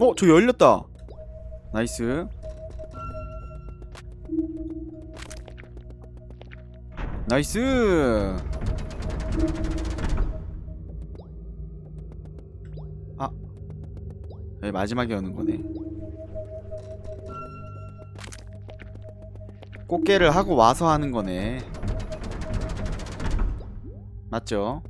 어, 저 열렸다. 나이스. 나이스. 아, 여기 마지막에 오는 거네. 꽃게를 하고 와서 하는 거네. 맞죠?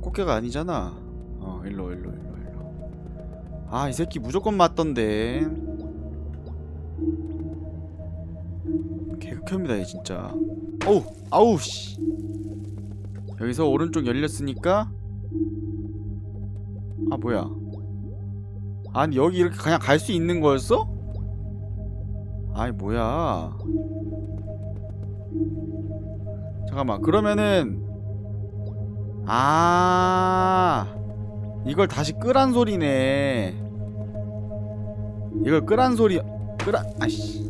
꽃게가 아니잖아. 어 일로 일로 일로 일로. 아 이 새끼 무조건 맞던데. 개극혐이다 얘 진짜. 어우 아우 씨. 여기서 오른쪽 열렸으니까. 아 뭐야. 아니 여기 이렇게 그냥 갈 수 있는 거였어? 아이 뭐야. 잠깐만 그러면은 아 이걸 다시 끄란 소리네. 이걸 끄란 소리 끄라 아씨.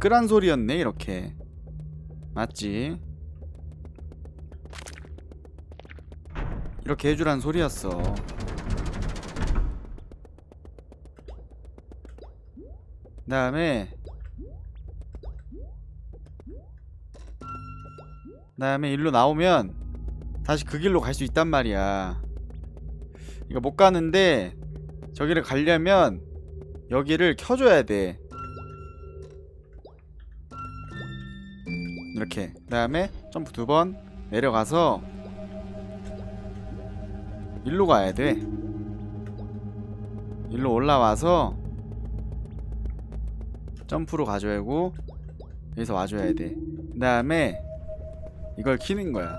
끄란 소리였네 이렇게. 맞지? 이렇게 해주란 소리였어. 그 다음에 다음에 일로 나오면 다시 그 길로 갈 수 있단 말이야. 이거 못 가는데 저기를 가려면 여기를 켜줘야 돼. 이렇게. 그 다음에 점프 두 번 내려가서 일로 가야 돼. 일로 올라와서 점프로 가줘야 하고 여기서 와줘야 돼. 그 다음에 이걸 키는 거야.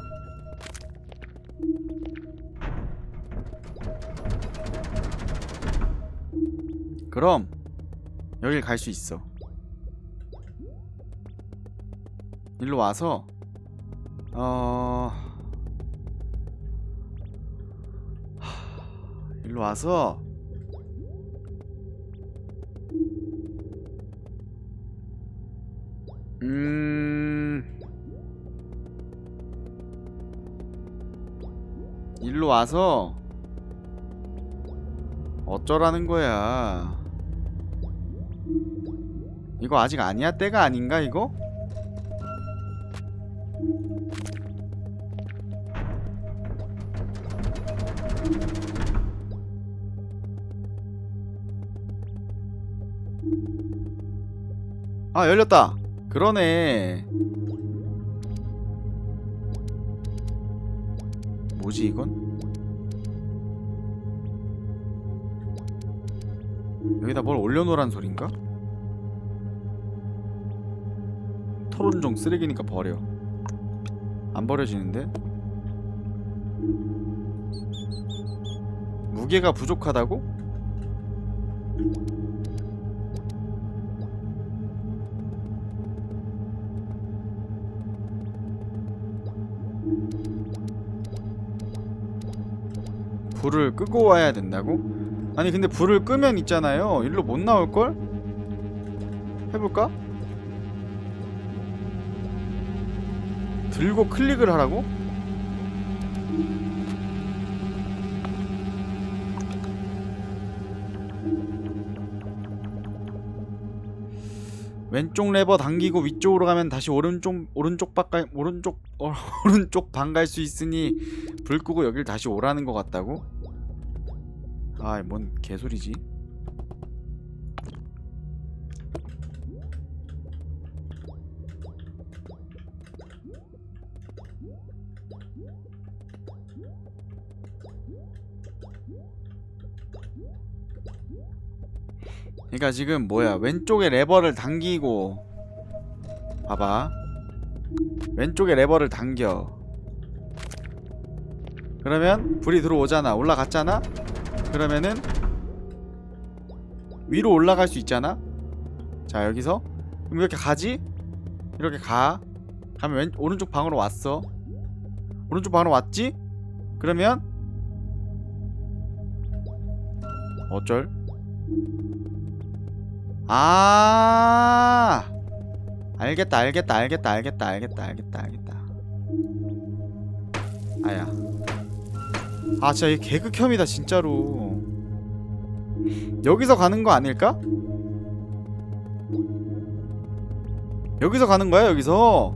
그럼 여길 갈 수 있어. 일로 와서 어 하, 일로 와서 음 일로 와서 어쩌라는 거야. 이거 아직 아니야? 때가 아닌가 이거? 아 열렸다. 그러네. 뭐지 이건? 여기다 뭘 올려놓으란 소린가? 토론종 쓰레기니까 버려 안 버려지는데? 무게가 부족하다고? 불을 끄고 와야 된다고? 아니 근데 불을 끄면 있잖아요 일로 못 나올걸? 해볼까? 들고 클릭을 하라고? 왼쪽 레버 당기고 위쪽으로 가면 다시 오른쪽 오른쪽 밖갈 오른쪽 어, 오른쪽 방 갈 수 있으니 불 끄고 여길 다시 오라는 것 같다고? 아이 뭔 개소리지? 그러니까 지금 뭐야? 왼쪽에 레버를 당기고 봐봐. 왼쪽에 레버를 당겨. 그러면 불이 들어오잖아. 올라갔잖아 그러면은 위로 올라갈 수 있잖아? 자 여기서. 그럼 이렇게 가지? 이렇게 가. 가면 왼 오른쪽 방으로 왔어. 오른쪽 방으로 왔지? 그러면 어쩔? 아 알겠다 알겠다 알겠다 알겠다 알겠다 알겠다. 알겠다 아야 아 진짜 이 개극혐이다 진짜로. 여기서 가는 거 아닐까? 여기서 가는 거야 여기서?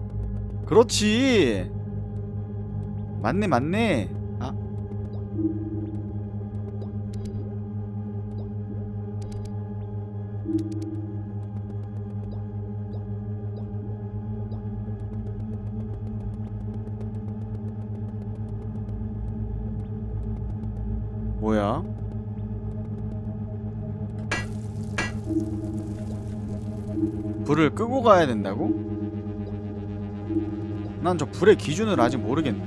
그렇지. 맞네 맞네 불을 끄고 가야 된다고? 난 저 불의 기준을 아직 모르겠네.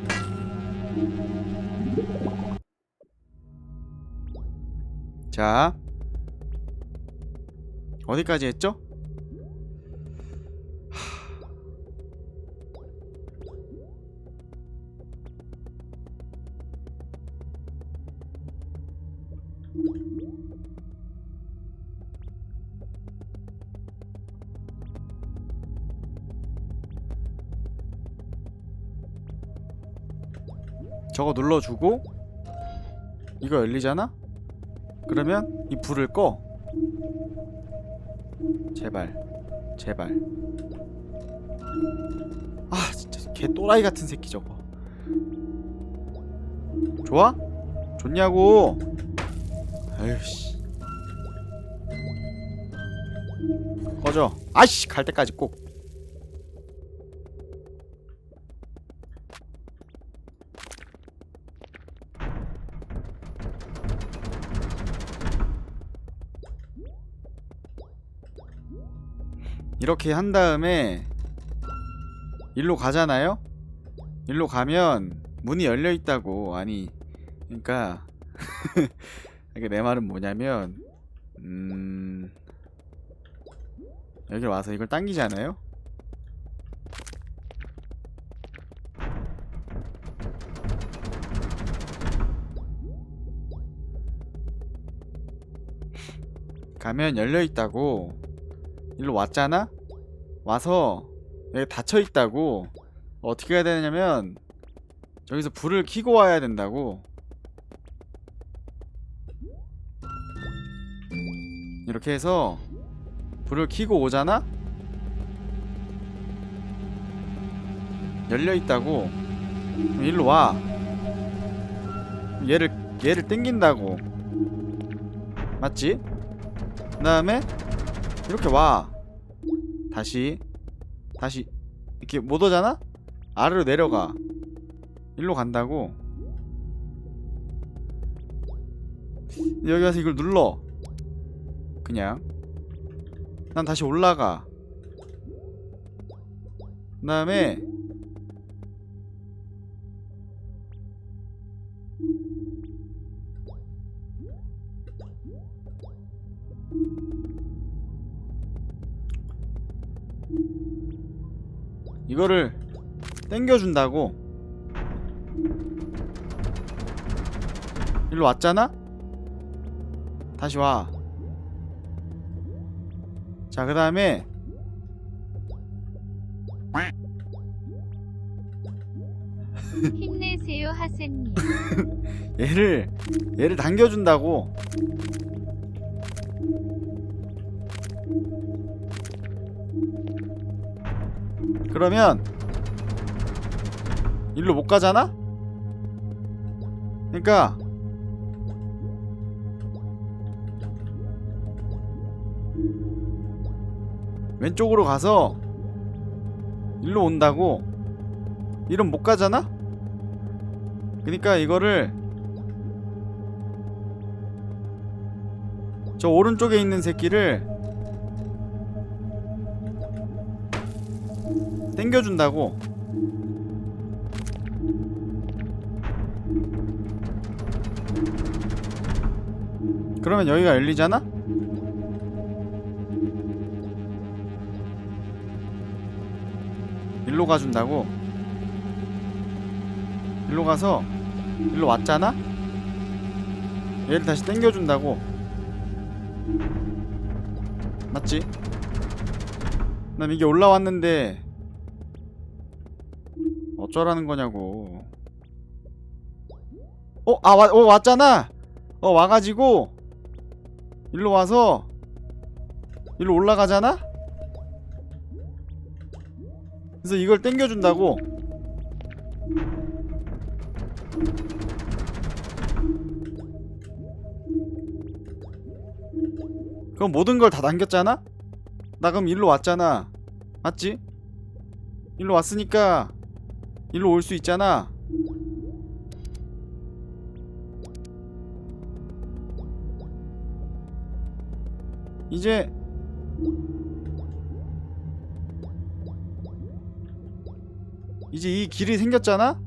자, 어디까지 했죠? 저거 눌러주고 이거 열리잖아? 그러면 이 불을 꺼. 제발 제발. 아 진짜 개 또라이 같은 새끼 저거. 좋아? 좋냐고? 아유씨. 꺼져. 아씨 갈 때까지 꼭 이렇게 한 다음에 일로 가잖아요? 일로 가면 문이 열려 있다고 아니 그러니까 이게 내 말은 뭐냐면 음 여기 와서 이걸 당기잖아요? 가면 열려 있다고 일로 왔잖아? 와서 여기 닫혀 있다고 어떻게 해야 되냐면 저기서 불을 켜고 와야 된다고 이렇게 해서 불을 켜고 오잖아? 열려 있다고 그럼 일로 와 얘를 얘를 땡긴다고 맞지? 그 다음에 이렇게 와. 다시. 다시. 이렇게 못 오잖아? 아래로 내려가. 일로 간다고. 여기 와서 이걸 눌러. 그냥. 난 다시 올라가. 그 다음에 이거를 땡겨준다고 일로 왔잖아? 다시 와. 자, 그 다음에 힘내세요 하세님. 얘를 얘를 당겨준다고. 그러면 일로 못 가잖아? 그러니까 왼쪽으로 가서 일로 온다고 이름 못 가잖아? 그러니까 이거를 저 오른쪽에 있는 새끼를 땡겨준다고 그러면 여기가 열리잖아? 일로 가준다고 일로 가서 일로 왔잖아? 얘를 다시 땡겨준다고 맞지? 난 이게 올라왔는데 어쩌라는 거냐고 어? 아 와, 어, 왔잖아 어 와가지고 일로 와서 일로 올라가잖아? 그래서 이걸 땡겨준다고 그럼 모든 걸다 남겼잖아? 나 그럼 일로 왔잖아 맞지? 일로 왔으니까 일로 올 수 있잖아 이제 이제 이 길이 생겼잖아?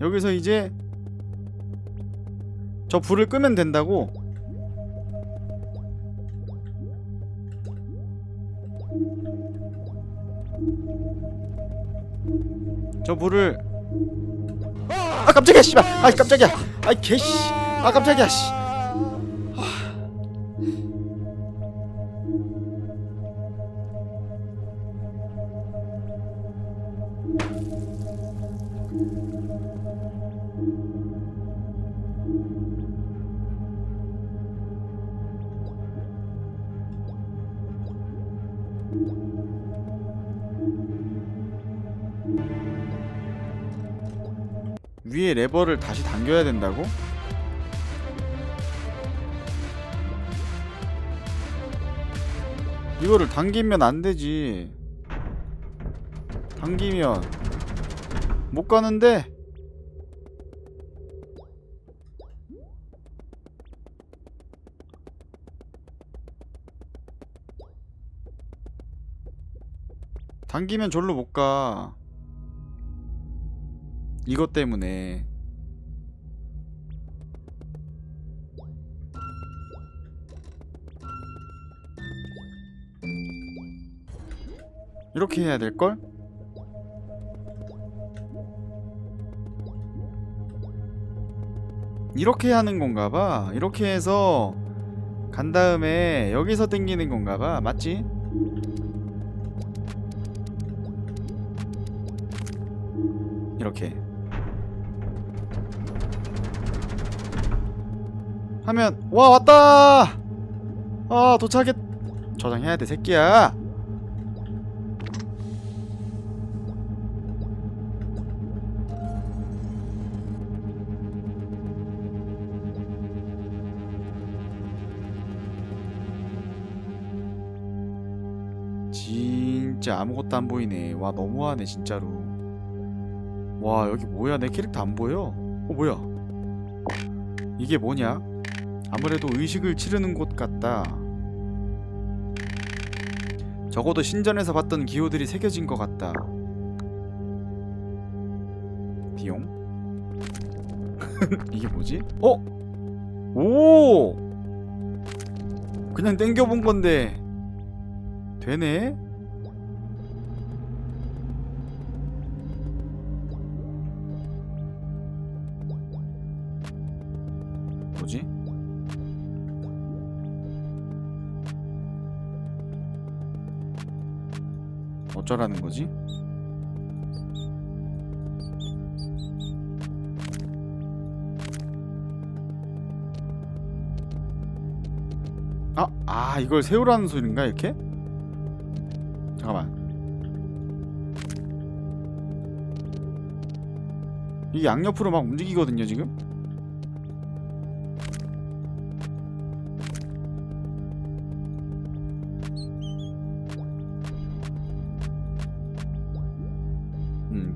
여기서 이제 저 불을 끄면 된다고 저 불을 아 깜짝이야 씨발. 아 깜짝이야. 아 개씨. 아 깜짝이야 씨 위에 레버를 다시 당겨야 된다고? 이거를 당기면 안 되지. 당기면 못 가는데. 당기면 절로 못 가. 이것 때문에 이렇게 해야 될걸? 이렇게 하는 건가 봐 이렇게 해서 간 다음에 여기서 당기는 건가 봐 맞지? 이렇게 하면 와 왔다! 아 도착했 저장해야 돼 새끼야. 진짜 아무것도 안 보이네. 와 너무하네 진짜로. 와 여기 뭐야? 내 캐릭터 안 보여? 어 뭐야? 이게 뭐냐 아무래도 의식을 치르는 곳 같다. 적어도 신전에서 봤던 기호들이 새겨진 것 같다. 비용? 이게 뭐지? 어? 오! 그냥 땡겨본 건데. 되네 어쩌라는 거지? 아, 아 이걸 세우라는 소리인가 이렇게? 잠깐만 이게 양옆으로 막 움직이거든요 지금?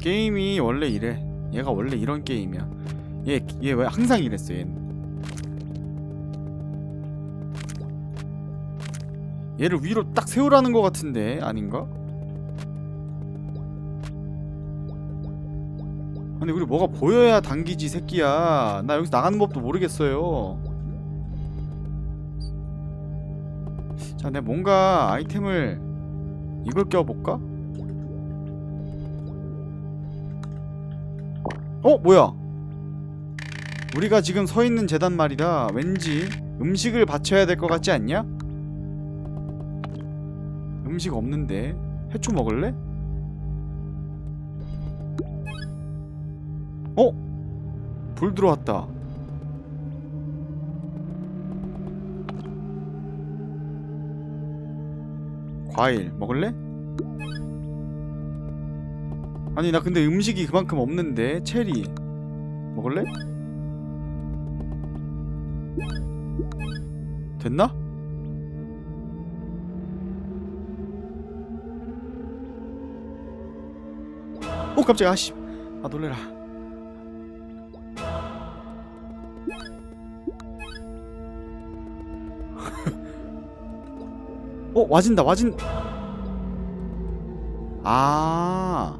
게임이 원래 이래. 얘가 원래 이런 게임이야. 얘, 얘 왜 항상 이랬어, 얘는. 얘를 위로 딱 세우라는 것 같은데, 아닌가? 아니, 우리 뭐가 보여야 당기지, 새끼야. 나 여기서 나가는 법도 모르겠어요. 자, 내가 뭔가 아이템을 이걸 껴볼까? 어 뭐야 우리가 지금 서 있는 재단 말이다 왠지 음식을 바쳐야 될 것 같지 않냐? 음식 없는데 해초 먹을래? 어? 불 들어왔다 과일 먹을래? 아니 나 근데 음식이 그만큼 없는데 체리. 먹을래? 됐나? 오 깜짝이야. 아씨. 아 놀래라. 어 와진다 와진. 아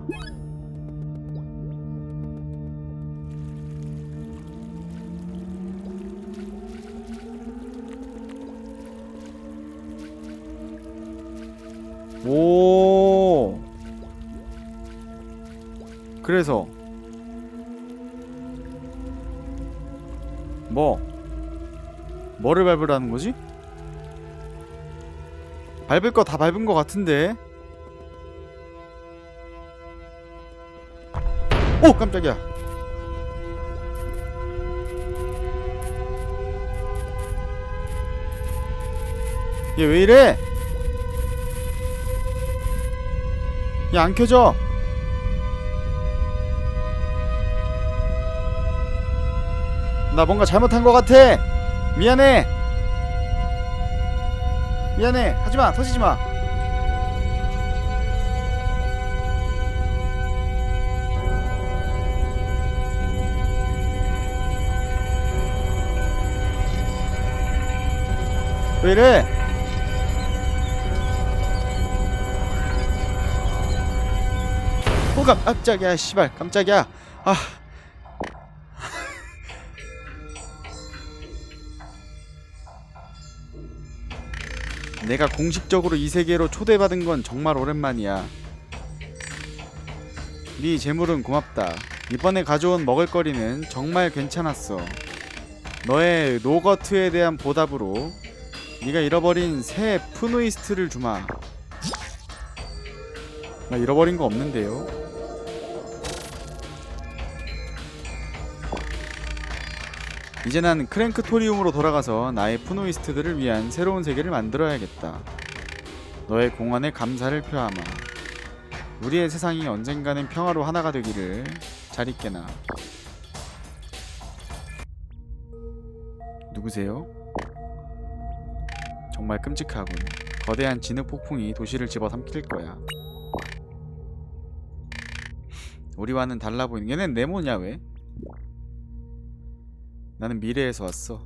오. 그래서 뭐 뭐를 밟으라는 거지? 밟을 거 다 밟은 거 같은데. 오 깜짝이야. 얘 왜 이래? 얘안 켜져. 나 뭔가 잘못한 것 같아. 미안해. 미안해. 하지 마. 터지지 마. 왜 이래? 오 깜, 깜짝이야 씨발. 깜짝이야. 아. 내가 공식적으로 이 세계로 초대받은 건 정말 오랜만이야. 네 재물은 고맙다. 이번에 가져온 먹을거리는 정말 괜찮았어. 너의 노거트에 대한 보답으로 네가 잃어버린 새 푸누이스트를 주마. 나 잃어버린 거 없는데요. 이제 난 크랭크토리움으로 돌아가서 나의 푸노이스트들을 위한 새로운 세계를 만들어야겠다. 너의 공헌에 감사를 표하마. 우리의 세상이 언젠가는 평화로 하나가 되기를 잘 있게나. 누구세요? 정말 끔찍하군. 거대한 진흙 폭풍이 도시를 집어삼킬 거야. 우리와는 달라 보이는 얘는 네모냐 왜? 나는 미래에서 왔어.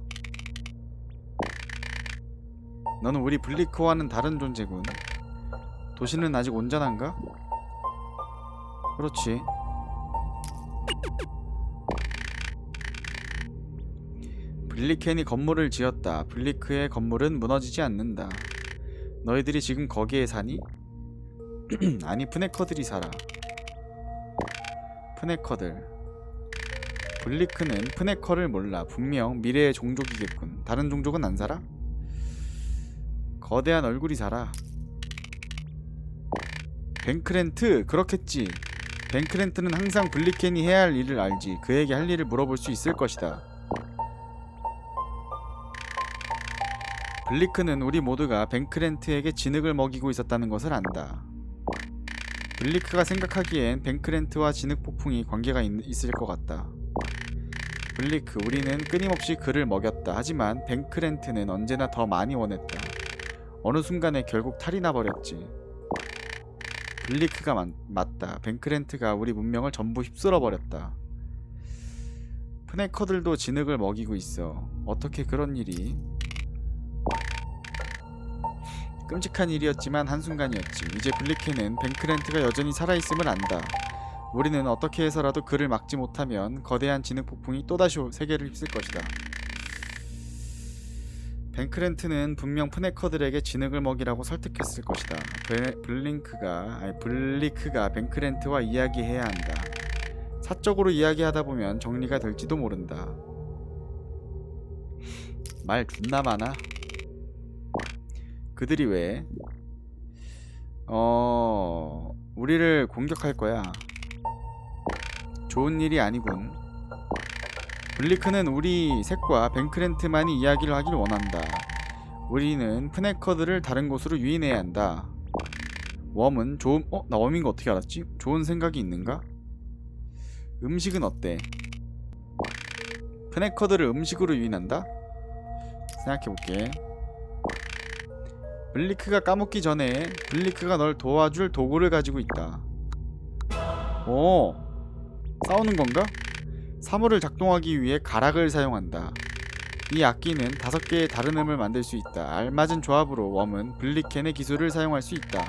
너는 우리 블리크와는 다른 존재군. 도시는 아직 온전한가? 그렇지. 블리켄이 건물을 지었다. 블리크의 건물은 무너지지 않는다. 너희들이 지금 거기에 사니? 아니 푸네커들이 살아. 푸네커들 블리크는 푸네커를 몰라 분명 미래의 종족이겠군. 다른 종족은 안 살아? 거대한 얼굴이 살아. 벤크렌트 그렇겠지. 벤크렌트는 항상 블리켄이 해야 할 일을 알지. 그에게 할 일을 물어볼 수 있을 것이다. 블리크는 우리 모두가 벤크렌트에게 진흙을 먹이고 있었다는 것을 안다. 블리크가 생각하기엔 벤크렌트와 진흙 폭풍이 관계가 있, 있을 것 같다. 블리크, 우리는 끊임없이 그를 먹였다. 하지만 벤크렌트는 언제나 더 많이 원했다. 어느 순간에 결국 탈이 나버렸지. 블리크가 맞, 맞다. 벤크렌트가 우리 문명을 전부 휩쓸어 버렸다. 푸네커들도 진흙을 먹이고 있어. 어떻게 그런 일이? 끔찍한 일이었지만 한순간이었지. 이제 블리케는 벤크렌트가 여전히 살아있음을 안다. 우리는 어떻게 해서라도 그를 막지 못하면 거대한 진흙 폭풍이 또다시 세계를 휩쓸 것이다. 벤크렌트는 분명 푸네커들에게 진흙을 먹이라고 설득했을 것이다. 블- 블링크가 아니 블리크가 벤크렌트와 이야기해야 한다. 사적으로 이야기하다 보면 정리가 될지도 모른다. 말 존나 많아. 그들이 왜 어 우리를 공격할 거야. 좋은 일이 아니군. 블리크는 우리 셋과 벤크렌트만이 이야기를 하길 원한다. 우리는 푸네커드를 다른 곳으로 유인해야 한다. 웜은 좋은 어? 나 웜인 거 어떻게 알았지? 좋은 생각이 있는가? 음식은 어때? 푸네커드를 음식으로 유인한다? 생각해볼게. 블리크가 까먹기 전에 블리크가 널 도와줄 도구를 가지고 있다. 오, 싸우는 건가? 사물을 작동하기 위해 가락을 사용한다. 이 악기는 다섯 개의 다른 음을 만들 수 있다. 알맞은 조합으로 웜은 블리켄의 기술을 사용할 수 있다.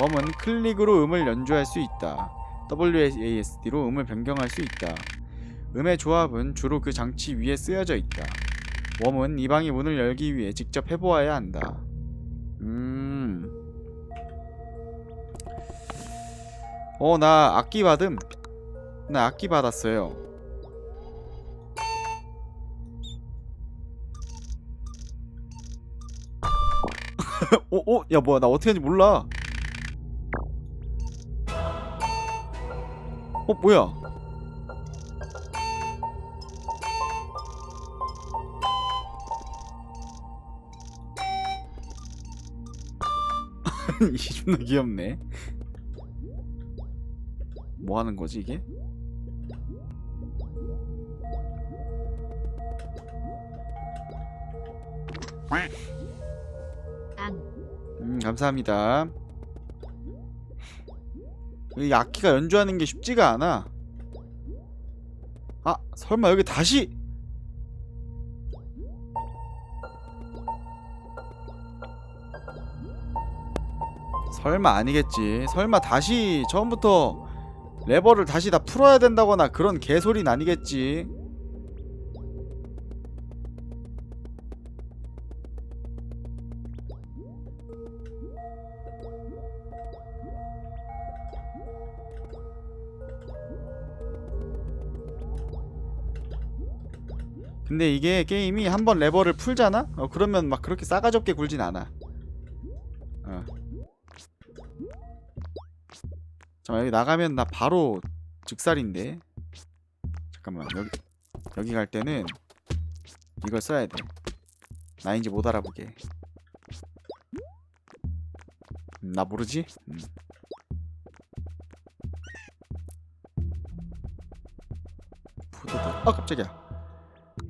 웜은 클릭으로 음을 연주할 수 있다. WASD로 음을 변경할 수 있다. 음의 조합은 주로 그 장치 위에 쓰여져 있다. 웜은 이 방의 문을 열기 위해 직접 해보아야 한다. 음. 어, 나 악기 받음. 나 악기 받았어요. 어, 어, 야, 뭐야, 나 어떻게 하는지 몰라. 어, 뭐야? 이게 존나 귀엽네. 뭐 하는 거지 이게? 음 감사합니다. 이 악기가 연주하는 게 쉽지가 않아. 아 설마 여기 다시 설마 아니겠지. 설마 다시 처음부터 레버를 다시 다 풀어야 된다거나 그런 개소리는 아니겠지. 근데 이게 게임이 한번 레버를 풀잖아? 어 그러면 막 그렇게 싸가지 없게 굴진 않아. 어. 잠깐 여기 나가면 나 바로 즉살인데. 잠깐만 여기 여기 갈 때는 이걸 써야 돼. 나인지 못 알아보게. 음, 나 모르지? 음. 아 깜짝이야.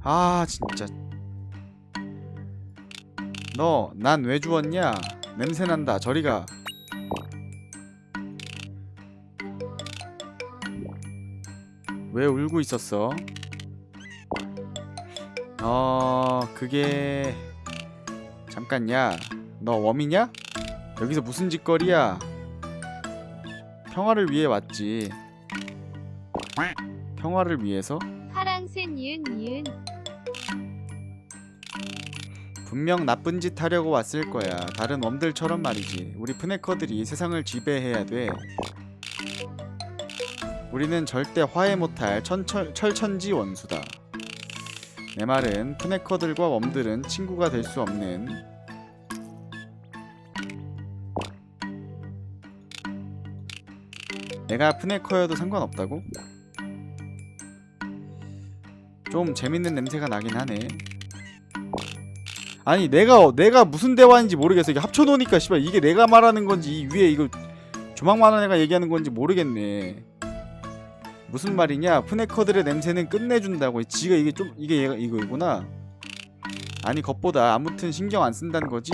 아 진짜. 너 난 왜 주웠냐? 냄새난다 저리가. 왜 울고 있었어? 어 그게 잠깐 야. 너 웜이냐? 여기서 무슨 짓거리야? 평화를 위해 왔지. 평화를 위해서 파랑새 니은 니은 분명 나쁜 짓 하려고 왔을 거야. 다른 웜들처럼 말이지. 우리 푸네커들이 세상을 지배해야 돼. 우리는 절대 화해 못할 천철, 철천지 원수다. 내 말은 푸네커들과 웜들은 친구가 될 수 없는 내가 푸네커여도 상관없다고? 좀 재밌는 냄새가 나긴 하네. 아니 내가 내가 무슨 대화인지 모르겠어. 이게 합쳐놓으니까 씨발 이게 내가 말하는 건지 이 위에 이거 조망만한 애가 얘기하는 건지 모르겠네. 무슨 말이냐? 푸네커들의 냄새는 끝내준다고. 지가 이게 좀 이게 얘가 이거구나. 아니 겉보다 아무튼 신경 안 쓴다는 거지.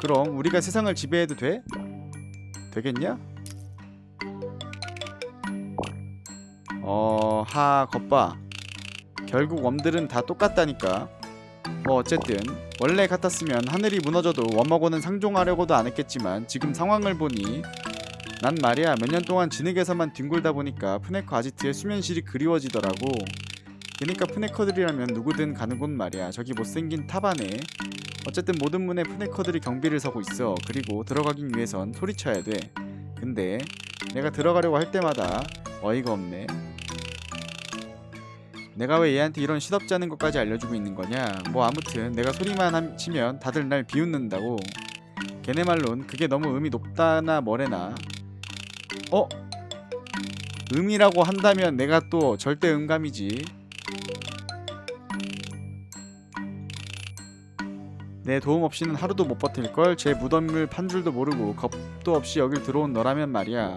그럼 우리가 세상을 지배해도 돼? 되겠냐? 어, 하, 겉봐. 결국 웜들은 다 똑같다니까. 뭐 어쨌든 원래 같았으면 하늘이 무너져도 웜하고는 상종하려고도 안 했겠지만 지금 상황을 보니 난 말이야 몇 년 동안 진흙에서만 뒹굴다 보니까 푸네커 아지트의 수면실이 그리워지더라고. 그니까 푸네커들이라면 누구든 가는 곳 말이야. 저기 못생긴 탑 안에. 어쨌든 모든 문에 푸네커들이 경비를 서고 있어. 그리고 들어가긴 위해선 소리쳐야 돼. 근데 내가 들어가려고 할 때마다 어이가 없네 내가 왜 얘한테 이런 시덥지 않은 것까지 알려주고 있는 거냐? 뭐 아무튼 내가 소리만 함- 치면 다들 날 비웃는다고. 걔네 말론 그게 너무 음이 높다나 뭐래나. 어? 음이라고 한다면 내가 또 절대 음감이지. 내 도움 없이는 하루도 못 버틸걸? 제 무덤을 판 줄도 모르고 겁도 없이 여길 들어온 너라면 말이야.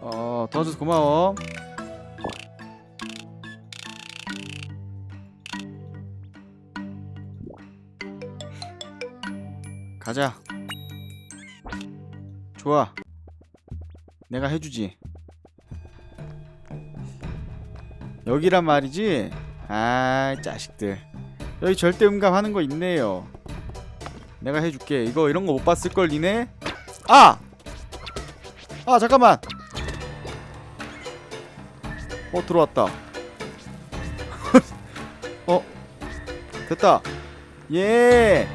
어 도와줘서 고마워 가자. 좋아. 내가 해주지. 여기란 말이지? 아 자식들. 여기 절대 음감하는 거 있네요. 내가 해줄게. 이거 이런 거 못 봤을걸 니네? 아! 아 잠깐만! 어 들어왔다. 어? 됐다. 예